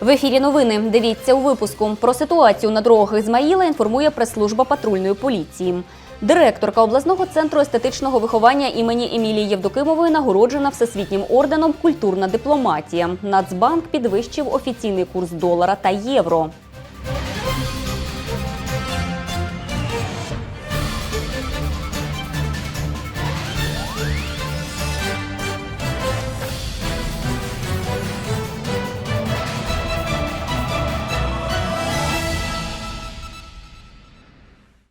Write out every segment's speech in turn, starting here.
В ефірі новини дивіться у випуску. Про ситуацію на дорогах Ізмаїла інформує прес-служба патрульної поліції. Директорка обласного центру естетичного виховання імені Емілії Євдокимової нагороджена всесвітнім орденом Культурна дипломатія. Нацбанк підвищив офіційний курс долара та євро.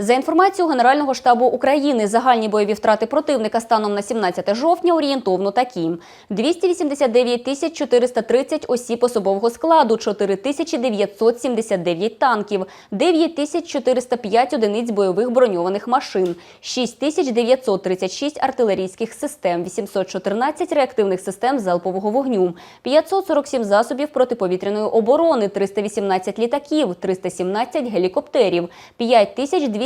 За інформацією Генерального штабу України, загальні бойові втрати противника станом на 17 жовтня орієнтовно такі: 289 тисяч 430 осіб особового складу, 4 тисячі 979 танків, 9 тисяч 405 одиниць бойових броньованих машин, 6 тисяч 936 артилерійських систем, 814 реактивних систем залпового вогню, 547 засобів протиповітряної оборони, 318 літаків, 317 гелікоптерів,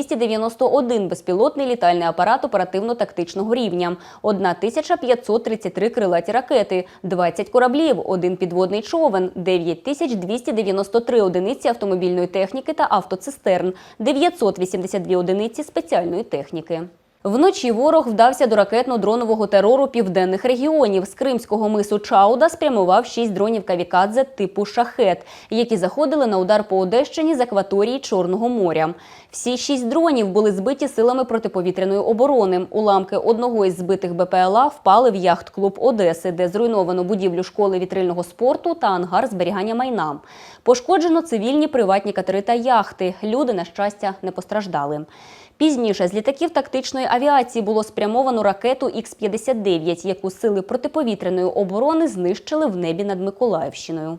5291 безпілотний літальний апарат оперативно-тактичного рівня, 1533 крилаті ракети, 20 кораблів, один підводний човен, 9293 одиниці автомобільної техніки та автоцистерн, 982 одиниці спеціальної техніки. Вночі ворог вдався до ракетно-дронового терору південних регіонів. З Кримського мису Чауда спрямував шість дронів камікадзе типу шахет, які заходили на удар по Одещині з акваторії Чорного моря. Всі шість дронів були збиті силами протиповітряної оборони. Уламки одного із збитих БПЛА впали в яхт-клуб Одеси, де зруйновано будівлю школи вітрильного спорту та ангар зберігання майна. Пошкоджено цивільні приватні катери та яхти. Люди, на щастя, не постраждали. Пізніше з літаків тактичної авіації було спрямовано ракету Х-59, яку сили протиповітряної оборони знищили в небі над Миколаївщиною.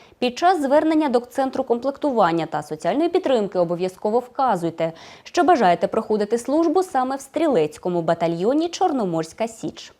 Під час звернення до центру комплектування та соціальної підтримки обов'язково вказуйте, що бажаєте проходити службу саме в стрілецькому батальйоні Чорноморська Січ.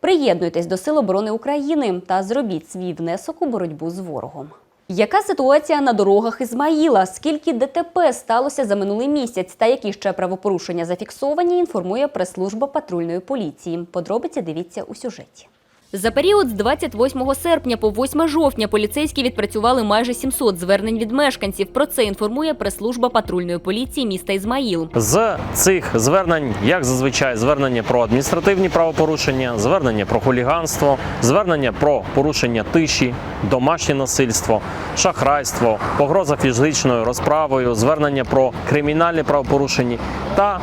Приєднуйтесь до Сил оборони України та зробіть свій внесок у боротьбу з ворогом. Яка ситуація на дорогах Ізмаїла? Скільки ДТП сталося за минулий місяць та які ще правопорушення зафіксовані, інформує прес-служба патрульної поліції. Подробиці дивіться у сюжеті. За період з 28 серпня по 8 жовтня поліцейські відпрацювали майже 700 звернень від мешканців. Про це інформує прес-служба патрульної поліції міста Ізмаїл. З цих звернень, як зазвичай, звернення про адміністративні правопорушення, звернення про хуліганство, звернення про порушення тиші, домашнє насильство, шахрайство, погроза фізичною розправою, звернення про кримінальні правопорушення та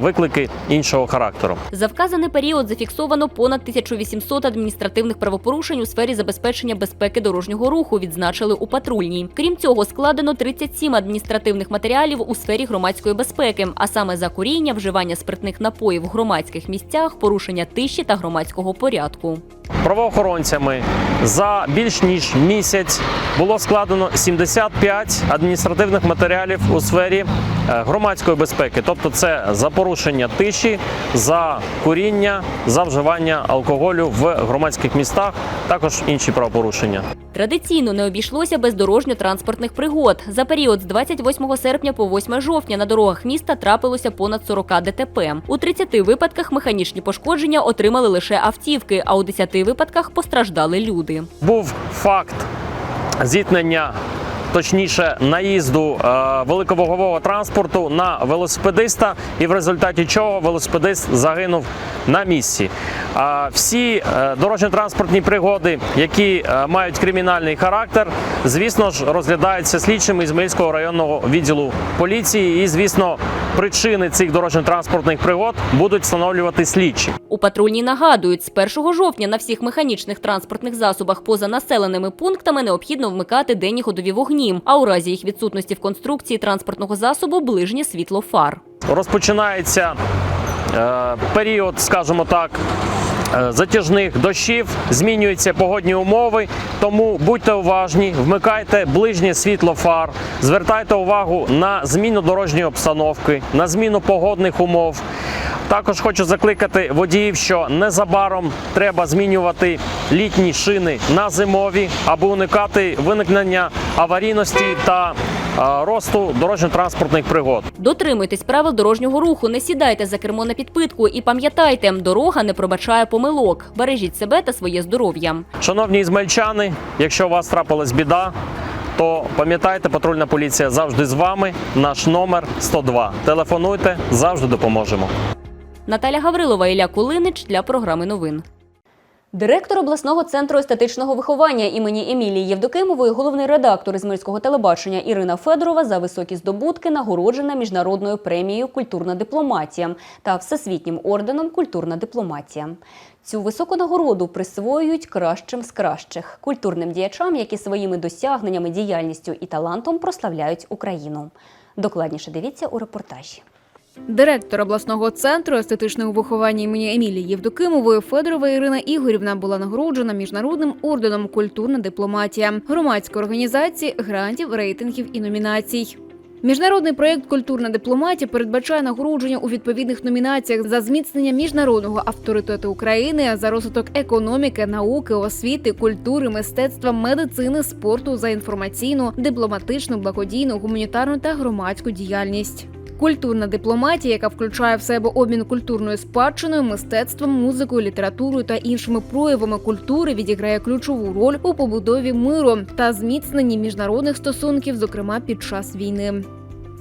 виклики іншого характеру. За вказаний період зафіксовано понад 1800 адміністративних правопорушень у сфері забезпечення безпеки дорожнього руху, відзначили у патрульній. Крім цього, складено 37 адміністративних матеріалів у сфері громадської безпеки, а саме за куріння, вживання спиртних напоїв в громадських місцях, порушення тиші та громадського порядку. Правоохоронцями за більш ніж місяць було складено 75 адміністративних матеріалів у сфері е, громадської безпеки, тобто це за порушення тиші, за куріння, за вживання алкоголю в громадських містах, також інші правопорушення. Традиційно не обійшлося без дорожньо-транспортних пригод. За період з 28 серпня по 8 жовтня на дорогах міста трапилося понад 40 ДТП. У 30 випадках механічні пошкодження отримали лише автівки, а у 10 випадках постраждали люди. Був факт зіткнення. Точніше, наїзду е, великовагового транспорту на велосипедиста, і в результаті чого велосипедист загинув на місці. Всі е, дорожньо-транспортні пригоди, які е, мають кримінальний характер, звісно ж, розглядаються слідчими Ізмаїльського районного відділу поліції. І, звісно, причини цих дорожньо-транспортних пригод будуть встановлювати слідчі. У патрульній нагадують, з 1 жовтня на всіх механічних транспортних засобах поза населеними пунктами необхідно вмикати денні ходові вогні, а у разі їх відсутності в конструкції транспортного засобу ближнє світло фар. Розпочинається е, період, скажімо так. е, Затяжних дощів змінюються погодні умови, тому будьте уважні, вмикайте ближнє світло фар, звертайте увагу на зміну дорожньої обстановки, на зміну погодних умов. Також хочу закликати водіїв, що незабаром треба змінювати літні шини на зимові, аби уникати виникнення аварійності та росту дорожньо-транспортних пригод. Дотримуйтесь правил дорожнього руху, не сідайте за кермо на підпитку і пам'ятайте, дорога не пробачає помилок. Бережіть себе та своє здоров'я. Шановні ізмельчани, якщо у вас трапилась біда, то пам'ятайте, патрульна поліція завжди з вами. Наш номер 102. Телефонуйте, завжди допоможемо. Наталя Гаврилова, Ілля Кулинич для програми новин. Директор обласного центру естетичного виховання імені Емілії Євдокимової, головний редактор Ізмирського телебачення Ірина Федорова за високі здобутки нагороджена міжнародною премією Культурна дипломатія та всесвітнім орденом Культурна дипломатія. Цю високу нагороду присвоюють кращим з кращих культурним діячам, які своїми досягненнями, діяльністю і талантом прославляють Україну. Докладніше дивіться у репортажі. Директор обласного центру естетичного виховання імені Емілії Євдокимової Федорова Ірина Ігорівна була нагороджена міжнародним орденом Культурна дипломатія громадської організації грантів, рейтингів і номінацій. Міжнародний проєкт Культурна дипломатія передбачає нагородження у відповідних номінаціях за зміцнення міжнародного авторитету України, за розвиток економіки, науки, освіти, культури, мистецтва, медицини, спорту, за інформаційну, дипломатичну, благодійну, гуманітарну та громадську діяльність. Культурна дипломатія, яка включає в себе обмін культурною спадщиною, мистецтвом, музикою, літературою та іншими проявами культури, відіграє ключову роль у побудові миру та зміцненні міжнародних стосунків, зокрема під час війни.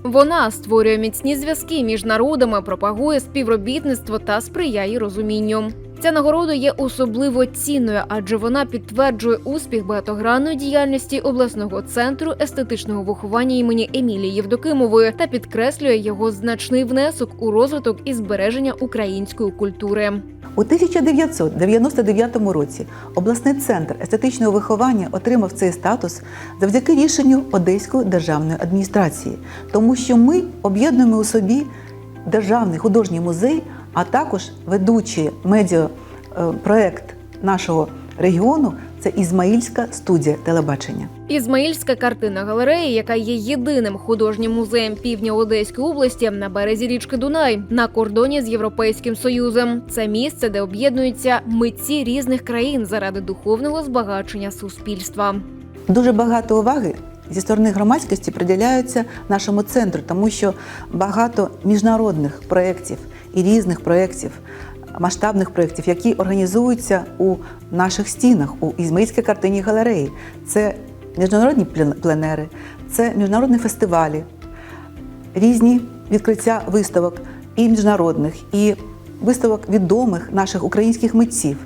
Вона створює міцні зв'язки між народами, пропагує співробітництво та сприяє розумінню. Ця нагорода є особливо цінною, адже вона підтверджує успіх багатогранної діяльності обласного центру естетичного виховання імені Емілії Євдокимової та підкреслює його значний внесок у розвиток і збереження української культури. У 1999 році обласний центр естетичного виховання отримав цей статус завдяки рішенню Одеської державної адміністрації, тому що ми об'єднуємо у собі державний художній музей, а також ведучий медіапроект нашого регіону це Ізмаїльська студія телебачення. Ізмаїльська картинна галерея, яка є єдиним художнім музеєм півдня Одеської області на березі річки Дунай на кордоні з Європейським Союзом. Це місце, де об'єднуються митці різних країн заради духовного збагачення суспільства. Дуже багато уваги зі сторони громадськості приділяються нашому центру, тому що багато міжнародних проєктів і різних проєктів, масштабних проєктів, які організуються у наших стінах, у Ізмаїльській картині галереї. Це міжнародні пленери, це міжнародні фестивалі, різні відкриття виставок і міжнародних, і виставок відомих наших українських митців.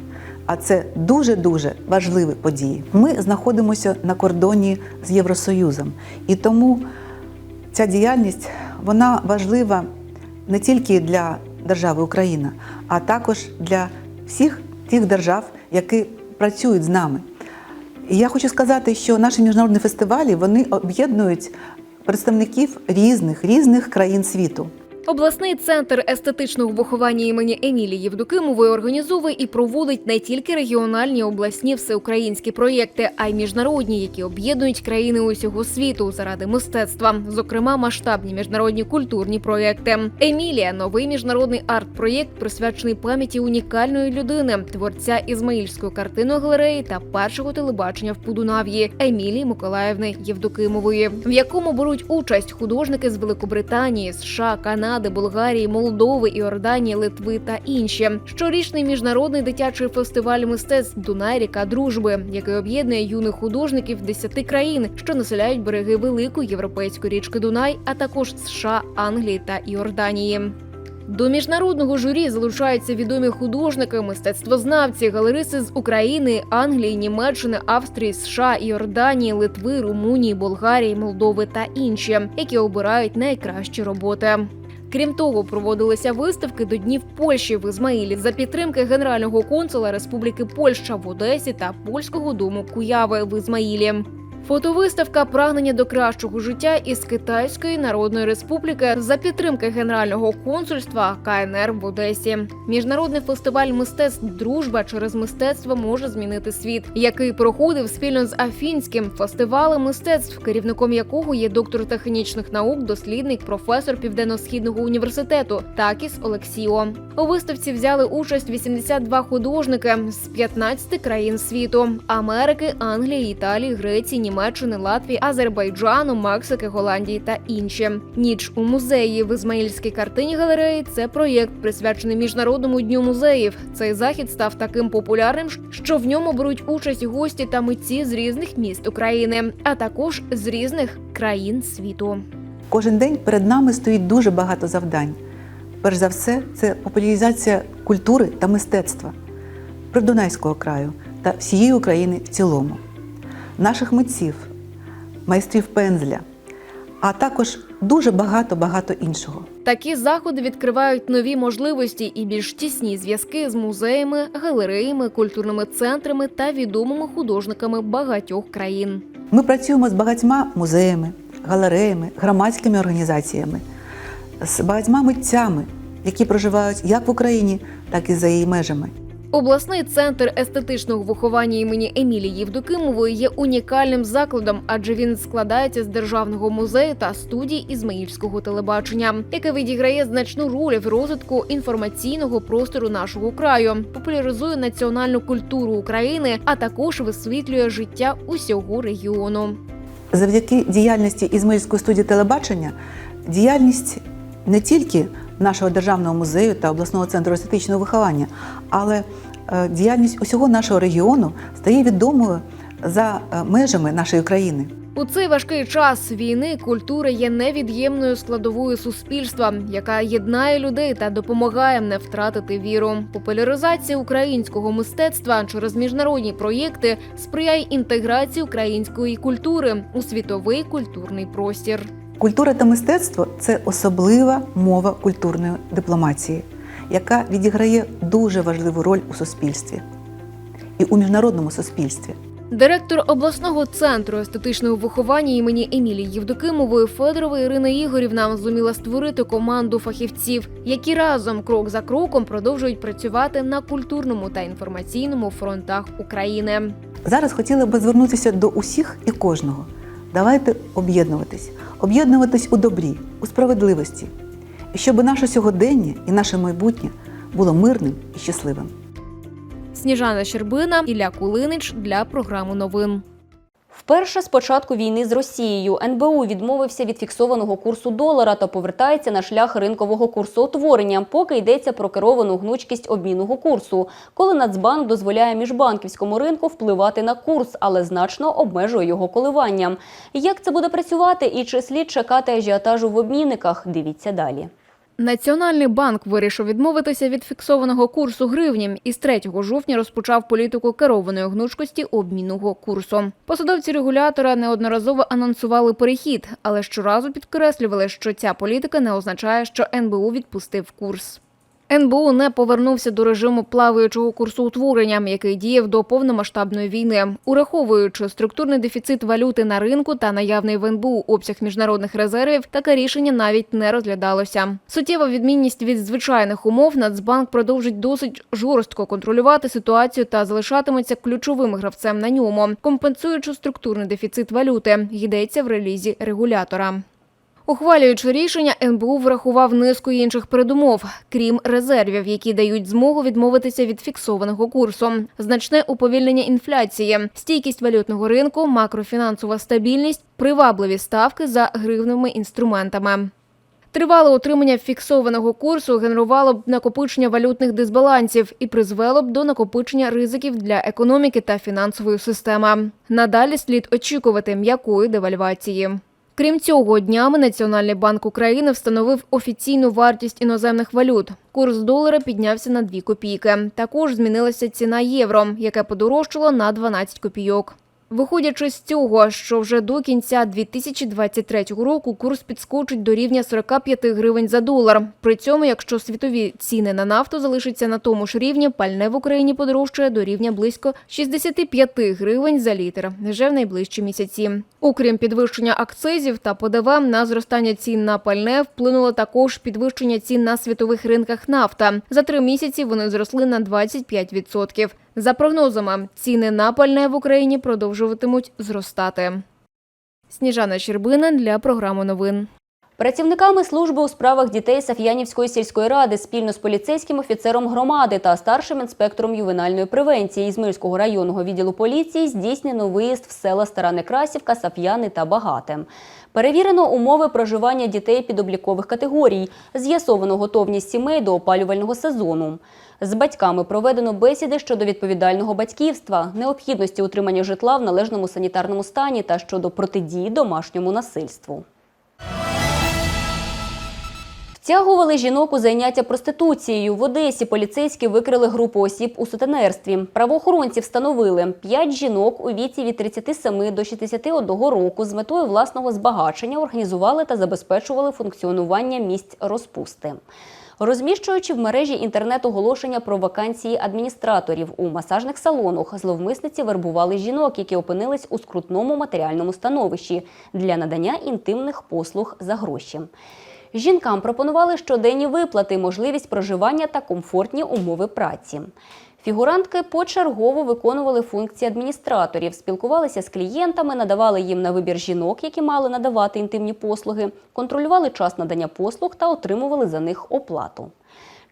А це дуже дуже важливі події. Ми знаходимося на кордоні з Євросоюзом, і тому ця діяльність вона важлива не тільки для держави Україна, а також для всіх тих держав, які працюють з нами. І я хочу сказати, що наші міжнародні фестивалі вони об'єднують представників різних різних країн світу. Обласний центр естетичного виховання імені Емілії Євдокимової організовує і проводить не тільки регіональні обласні всеукраїнські проєкти, а й міжнародні, які об'єднують країни усього світу заради мистецтва, зокрема масштабні міжнародні культурні проєкти. Емілія новий міжнародний арт-проєкт, присвячений пам'яті унікальної людини, творця Ізмаїльської картинної галереї та першого телебачення в Подунав'ї Емілії Миколаївни Євдокимової, в якому беруть участь художники з Великобританії, США, Канади, Болгарії, Молдови, Іорданії, Литви та інші. Щорічний міжнародний дитячий фестиваль мистецтв Дунай ріка дружби, який об'єднує юних художників 10 країн, що населяють береги великої європейської річки Дунай, а також США, Англії та Іорданії. До міжнародного журі залучаються відомі художники, мистецтвознавці, галеристи з України, Англії, Німеччини, Австрії, США, Іорданії, Литви, Румунії, Болгарії, Молдови та інші, які обирають найкращі роботи. Крім того, проводилися виставки до Днів Польщі в Ізмаїлі за підтримки генерального консула Республіки Польща в Одесі та польського дому Куяви в Ізмаїлі. Фотовиставка Прагнення до кращого життя із Китайської Народної Республіки за підтримки Генерального консульства КНР в Одесі. Міжнародний фестиваль мистецтв Дружба через мистецтво може змінити світ, який проходив спільно з Афінським фестивалем мистецтв, керівником якого є доктор технічних наук, дослідник, професор Південно-східного університету Такіс Олексіо. У виставці взяли участь 82 художники з 15 країн світу: Америки, Англії, Італії, Греції, Німеччини, Латвії, Азербайджану, Мексики, Голландії та інші. Ніч у музеї в Ізмаїльській картині галереї це проєкт, присвячений міжнародному дню музеїв. Цей захід став таким популярним, що в ньому беруть участь гості та митці з різних міст України, а також з різних країн світу. Кожен день перед нами стоїть дуже багато завдань. Перш за все, це популяризація культури та мистецтва Придунайського краю та всієї України в цілому, наших митців, майстрів пензля, а також дуже багато-багато іншого. Такі заходи відкривають нові можливості і більш тісні зв'язки з музеями, галереями, культурними центрами та відомими художниками багатьох країн. Ми працюємо з багатьма музеями, галереями, громадськими організаціями, з багатьма митцями, які проживають як в Україні, так і за її межами. Обласний центр естетичного виховання імені Емілії Євдокимової є унікальним закладом, адже він складається з державного музею та студій Ізмаїльського телебачення, яке відіграє значну роль в розвитку інформаційного простору нашого краю, популяризує національну культуру України, а також висвітлює життя усього регіону. Завдяки діяльності Ізмаїльської студії телебачення діяльність не тільки нашого державного музею та обласного центру естетичного виховання, але е, діяльність усього нашого регіону стає відомою за е, межами нашої країни. У цей важкий час війни культура є невід'ємною складовою суспільства, яка єднає людей та допомагає не втратити віру. Популяризація українського мистецтва через міжнародні проєкти сприяє інтеграції української культури у світовий культурний простір. Культура та мистецтво це особлива мова культурної дипломатії, яка відіграє дуже важливу роль у суспільстві і у міжнародному суспільстві. Директор обласного центру естетичного виховання імені Емілії Євдокимової Федорова Ірина Ігорівна зуміла створити команду фахівців, які разом крок за кроком продовжують працювати на культурному та інформаційному фронтах України. Зараз хотіла би звернутися до усіх і кожного. Давайте об'єднуватись, об'єднуватись у добрі, у справедливості, і щоб наше сьогодення і наше майбутнє було мирним і щасливим. Сніжана Щербина, Ілля Кулинич для програми новин. Вперше з початку війни з Росією НБУ відмовився від фіксованого курсу долара та повертається на шлях ринкового курсоутворення, поки йдеться про керовану гнучкість обмінного курсу, коли Нацбанк дозволяє міжбанківському ринку впливати на курс, але значно обмежує його коливання. Як це буде працювати і чи слід чекати ажіотажу в обмінниках? Дивіться далі. Національний банк вирішив відмовитися від фіксованого курсу гривні і з 3 жовтня розпочав політику керованої гнучкості обмінного курсу. Посадовці регулятора неодноразово анонсували перехід, але щоразу підкреслювали, що ця політика не означає, що НБУ відпустив курс. НБУ не повернувся до режиму плаваючого курсу утворення, який діяв до повномасштабної війни, ураховуючи структурний дефіцит валюти на ринку та наявний в НБУ обсяг міжнародних резервів, таке рішення навіть не розглядалося. Суттєва відмінність від звичайних умов Нацбанк продовжить досить жорстко контролювати ситуацію та залишатиметься ключовим гравцем на ньому, компенсуючи структурний дефіцит валюти. Йдеться в релізі регулятора. Ухвалюючи рішення, НБУ врахував низку інших передумов, крім резервів, які дають змогу відмовитися від фіксованого курсу, значне уповільнення інфляції, стійкість валютного ринку, макрофінансова стабільність, привабливі ставки за гривневими інструментами. Тривале утримання фіксованого курсу генерувало б накопичення валютних дисбалансів і призвело б до накопичення ризиків для економіки та фінансової системи. Надалі слід очікувати м'якої девальвації. Крім цього, днями Національний банк України встановив офіційну вартість іноземних валют. Курс долара піднявся на 2 копійки. Також змінилася ціна євро, яке подорожчало на 12 копійок. Виходячи з цього, що вже до кінця 2023 року курс підскочить до рівня 45 гривень за долар. При цьому, якщо світові ціни на нафту залишаться на тому ж рівні, пальне в Україні подорожчає до рівня близько 65 гривень за літр вже в найближчі місяці. Окрім підвищення акцизів та ПДВ, на зростання цін на пальне вплинуло також підвищення цін на світових ринках нафта. За три місяці вони зросли на 25%. За прогнозами, ціни на пальне в Україні продовжуватимуть зростати. Сніжана Щербина для програми новин. Працівниками служби у справах дітей Саф'янівської сільської ради спільно з поліцейським офіцером громади та старшим інспектором ювенальної превенції Ізмирського районного відділу поліції здійснено виїзд в села Стара Некрасівка, Саф'яни та Багате. Перевірено умови проживання дітей підоблікових категорій, з'ясовано готовність сімей до опалювального сезону. З батьками проведено бесіди щодо відповідального батьківства, необхідності утримання житла в належному санітарному стані та щодо протидії домашньому насильству. Втягували жінок у заняття проституцією. В Одесі поліцейські викрили групу осіб у сутенерстві. Правоохоронці встановили п'ять жінок у віці від 37 до 61 року з метою власного збагачення організували та забезпечували функціонування місць розпусти. Розміщуючи в мережі інтернет-оголошення про вакансії адміністраторів у масажних салонах, зловмисниці вербували жінок, які опинились у скрутному матеріальному становищі для надання інтимних послуг за гроші. Жінкам пропонували щоденні виплати, можливість проживання та комфортні умови праці. Фігурантки почергово виконували функції адміністраторів, спілкувалися з клієнтами, надавали їм на вибір жінок, які мали надавати інтимні послуги, контролювали час надання послуг та отримували за них оплату.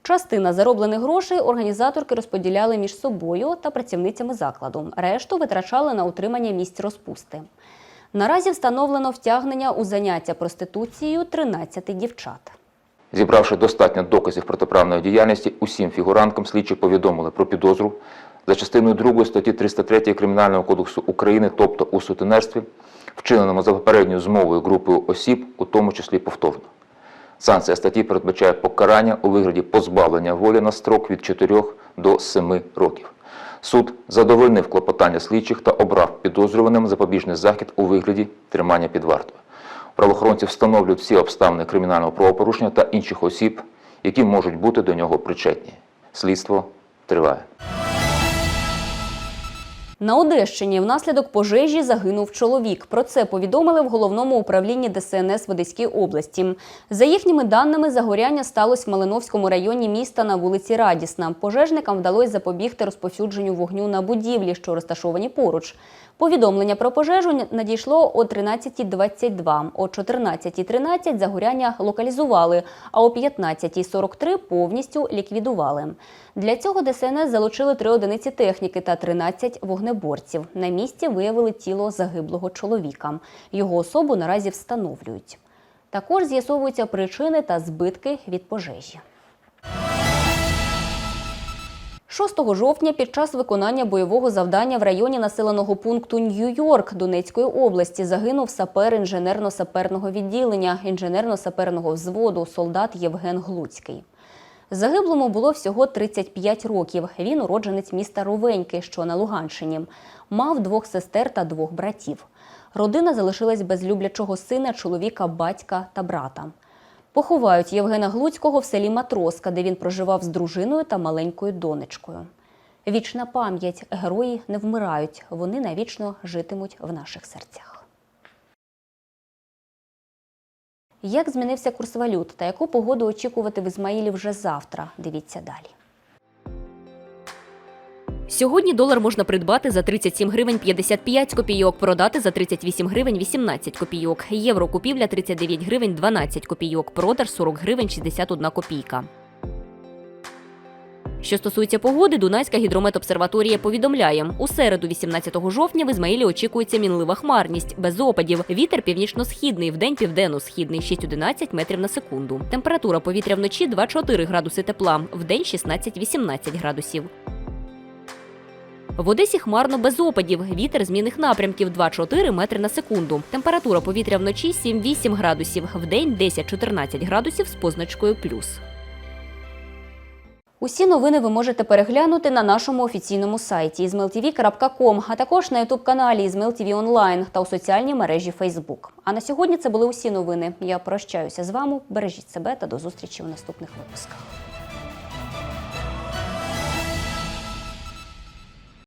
Частина зароблених грошей організаторки розподіляли між собою та працівницями закладу. Решту витрачали на утримання місць розпусти. Наразі встановлено втягнення у заняття проституцією 13 дівчат. Зібравши достатньо доказів протиправної діяльності, усім фігуранткам слідчі повідомили про підозру за частиною 2 статті 303 Кримінального кодексу України, тобто у сутенерстві, вчиненому за попередньою змовою групою осіб, у тому числі повторно. Санкція статті передбачає покарання у вигляді позбавлення волі на строк від 4 до 7 років. Суд задовольнив клопотання слідчих та обрав підозрюваним запобіжний захід у вигляді тримання під вартою. Правоохоронці встановлюють всі обставини кримінального правопорушення та інших осіб, які можуть бути до нього причетні. Слідство триває. На Одещині внаслідок пожежі загинув чоловік. Про це повідомили в головному управлінні ДСНС в Одеській області. За їхніми даними, загоряння сталося в Малиновському районі міста на вулиці Радісна. Пожежникам вдалося запобігти розповсюдженню вогню на будівлі, що розташовані поруч. Повідомлення про пожежу надійшло о 13.22. О 14.13 загоряння локалізували, а о 15.43 повністю ліквідували. Для цього ДСНС залучили три одиниці техніки та 13 вогнеборців. На місці виявили тіло загиблого чоловіка. Його особу наразі встановлюють. Також з'ясовуються причини та збитки від пожежі. 6 жовтня під час виконання бойового завдання в районі населеного пункту Нью-Йорк Донецької області загинув сапер інженерно-саперного відділення інженерно-саперного взводу солдат Євген Глуцький. Загиблому було всього 35 років. Він уродженець міста Ровеньки, що на Луганщині. Мав двох сестер та двох братів. Родина залишилась без люблячого сина, чоловіка, батька та брата. Поховають Євгена Глуцького в селі Матроска, де він проживав з дружиною та маленькою донечкою. Вічна пам'ять герої не вмирають, вони навічно житимуть в наших серцях. Як змінився курс валют та яку погоду очікувати в Ізмаїлі вже завтра? Дивіться далі. Сьогодні долар можна придбати за 37 гривень 55 копійок, продати за 38 гривень 18 копійок. Євро купівля 39 гривень 12 копійок, продаж 40 гривень 61 копійка. Що стосується погоди, Дунайська гідрометобсерваторія повідомляє, у середу, 18 жовтня, в Ізмаїлі очікується мінлива хмарність, без опадів. Вітер північно-східний, вдень південно-східний 6-11 метрів на секунду. Температура повітря вночі 2-4 градуси тепла, вдень 16-18 градусів. В Одесі хмарно без опадів. Вітер змінних напрямків 2-4 метри на секунду. Температура повітря вночі 7-8 градусів, вдень 10-14 градусів з позначкою плюс. Усі новини ви можете переглянути на нашому офіційному сайті izmailtv.com, а також на ютуб-каналі IzmailTV Онлайн та у соціальній мережі Facebook. А на сьогодні це були усі новини. Я прощаюся з вами. Бережіть себе та до зустрічі у наступних випусках.